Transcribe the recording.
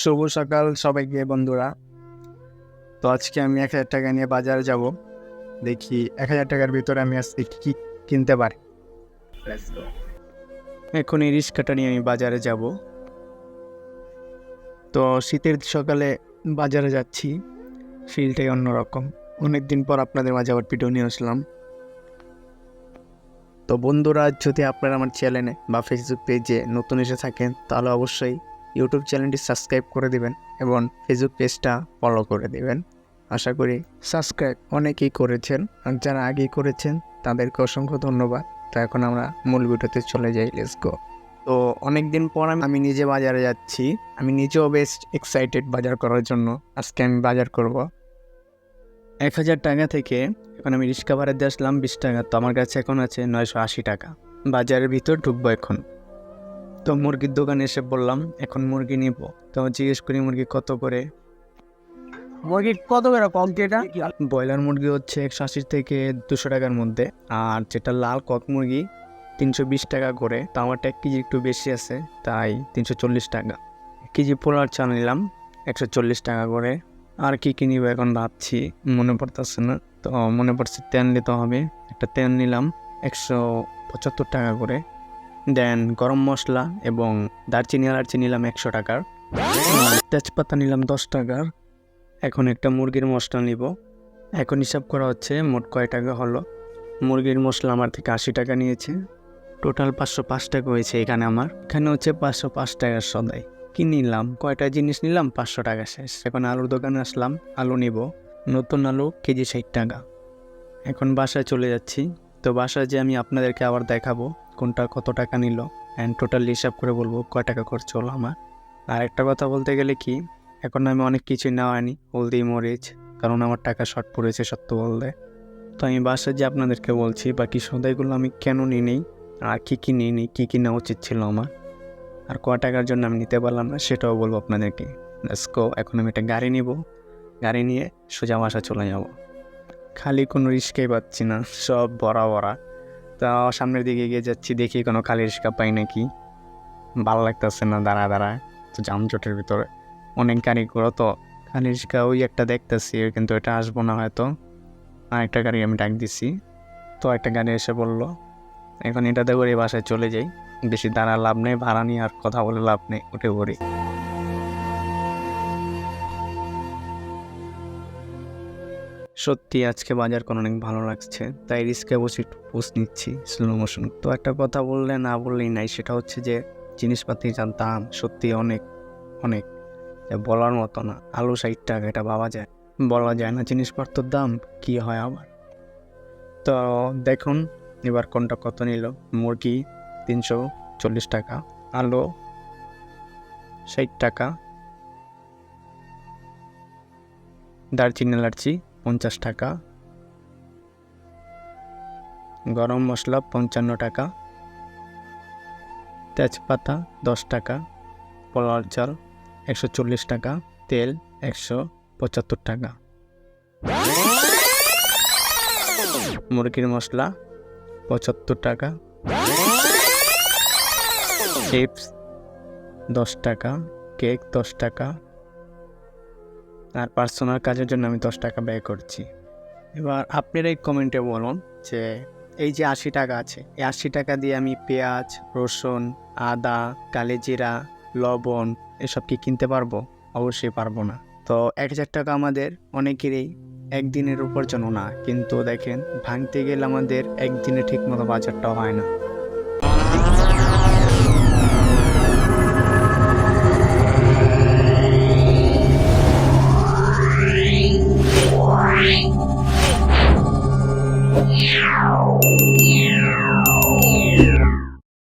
শুভ সকাল সবাইকে বন্ধুরা। তো আজকে আমি এক হাজার টাকা নিয়ে বাজারে যাব। দেখি এক হাজার টাকার ভিতরে আমি আজকে কী কিনতে পারি। এখন এই রিক্সাটা নিয়ে আমি বাজারে যাব। তো শীতের সকালে বাজারে যাচ্ছি। ফিলটাই অন্যরকম। অনেক দিন পর আপনাদের মাঝে আবার ভিডিও নিয়ে আসলাম। তো বন্ধুরা যদি আপনারা আমার চ্যানেলে বা ফেসবুক পেজে নতুন এসে থাকেন তাহলে অবশ্যই ইউটিউব চ্যানেলটি সাবস্ক্রাইব করে দেবেন এবং ফেসবুক পেজটা ফলো করে দেবেন। আশা করি সাবস্ক্রাইব অনেকেই করেছেন আর যারা আগেই করেছেন, তাদেরকে অসংখ্য ধন্যবাদ। তো এখন আমরা মূল ভিডিওতে চলে যাই লেটস গো তো অনেক দিন পর আমি- নিজে বাজারে যাচ্ছি। আমি নিজেও বেশ এক্সাইটেড বাজার করার জন্য। আজকে আমি বাজার করব। এক হাজার টাকা থেকে এখন আমি রিক্সা দিয়ে আসলাম বিশ টাকা। তো আমার কাছে এখন আছে নয়শো আশি টাকা। বাজারের ভিতর ঢুকবো এখন। তো মুরগির দোকানে এসে বললাম এখন মুরগি নিব। তো জিজ্ঞেস করি মুরগি কত করে? মুরগি কত করে কম যেটা ব্রয়লার মুরগি হচ্ছে একশো আশি থেকে দুশো টাকার মধ্যে আর যেটা লাল কক মুরগি তিনশো বিশ টাকা করে। তো আমারটা এক কেজি একটু বেশি আছে তাই তিনশো চল্লিশ টাকা। কেজি পোলার চাল নিলাম একশো চল্লিশ টাকা করে। আর কি কী নিব এখন ভাবছি মনে পড়তেছে না। তো মনে পড়ছে তেল নিতে হবে। একটা তেল নিলাম একশো পঁচাত্তর টাকা করে। দেন গরম মশলা এবং দারচিনি এলাচি নিলাম একশো টাকার। তেজপাতা নিলাম দশ টাকার। এখন একটা মুরগির মশলা নিব। এখন হিসাব করা হচ্ছে মোট কয় টাকা হলো। মুরগির মশলা আমার থেকে আশি টাকা নিয়েছে। টোটাল পাঁচশো পাঁচ টাকা হয়েছে এখানে আমার। এখানে হচ্ছে পাঁচশো পাঁচ টাকার সদাই। কি নিলাম? কয়টা জিনিস নিলাম? পাঁচশো টাকা শেষ। এখন আলুর দোকানে আসলাম। আলু নিব। নতুন আলু কেজি ষাট টাকা। এখন বাসায় চলে যাচ্ছি। তো বাসায় যে আমি আপনাদেরকে আবার দেখাবো কোনটা কত টাকা নিল। অ্যান্ড টোটাল হিসাব করে বলব কয় টাকা খরচ হলো আমার। আর একটা কথা বলতে গেলে কি, এখন আমি অনেক কিছুই নেওয়া হয়নি হলদি, মরিচ, কারণ আমার টাকা শর্ট পড়েছে সত্য বলতে। তো আমি বাসায় যে আপনাদেরকে বলছি, বাকি সদাইগুলো আমি কেন নিই নেই আর কী কী নিই নি কী কী নেওয়া উচিত ছিল আমার। আর ক টাকার জন্য আমি নিতে পারলাম না, সেটাও বলব আপনাদেরকে। গো এখন আমি একটা গাড়ি নিব। গাড়ি নিয়ে সোজা বাসা চলে যাব। খালি কোনো রিস্কাই পাচ্ছি না, সব বড়া বড়া তা সামনের দিকে এগিয়ে যাচ্ছি, দেখি কোনো খালি রিক্সা পাই নাকি। ভালো লাগতেছে না, দাঁড়া দাঁড়া। তো জামজটের ভিতরে। অনেক গাড়ি করো তো, খালি রিক্সা ওই একটা দেখতেছি, কিন্তু এটা আসব না হয়তো। আর একটা গাড়ি আমি ডাক দিছি। তো একটা গাড়ি এসে বলল, এখন এটাতে করে বাসায় চলে যাই। বেশি দাঁড়া লাভ নেই, ভাড়া নিয়ে আর কথা বলে লাভ নেই, উঠে পড়ি। সত্যি আজকে বাজার কোনো অনেক ভালো লাগছে, তাই রিস্কে বসে একটু পোস্ট নিচ্ছি স্লো মোশন তো একটা কথা বললে না বললেই নাই, সেটা হচ্ছে যে জিনিসপাতির যা দাম সত্যি অনেক অনেক। বলার মতো না, আলু ষাট টাকা, এটা ভাবা যায়। বলা যায় না জিনিসপত্রের দাম, কি হয় আবার? তো দেখুন, এবার কোনটা কত নিল? মুরগি তিনশো চল্লিশ টাকা, আলু ষাট টাকা। দারচিনি এলাচি পঞ্চাশ টাকা। গরম মশলা পঞ্চান্ন টাকা। তেজপাতা দশ টাকা। পোলার চাল একশো চল্লিশ টাকা। তেল একশো পঁচাত্তর টাকা। মুরগির মশলা পঁচাত্তর টাকা। চিপস দশ টাকা। কেক দশ টাকা। আর পার্সোনাল কাজের জন্য আমি দশ টাকা ব্যয় করছি। এবার আপনারাই কমেন্টে বলুন যে, এই যে আশি টাকা আছে, এই আশি টাকা দিয়ে আমি পেঁয়াজ, রসুন, আদা, কালেজিরা, লবণ এসব কি কিনতে পারব? অবশ্যই পারব না। তো এক হাজার টাকা আমাদের অনেকেরই একদিনের উপার্জনও না। কিন্তু দেখেন, ভাঙতে গেলে আমাদের একদিনে ঠিক মতো বাজারটাও হয় না।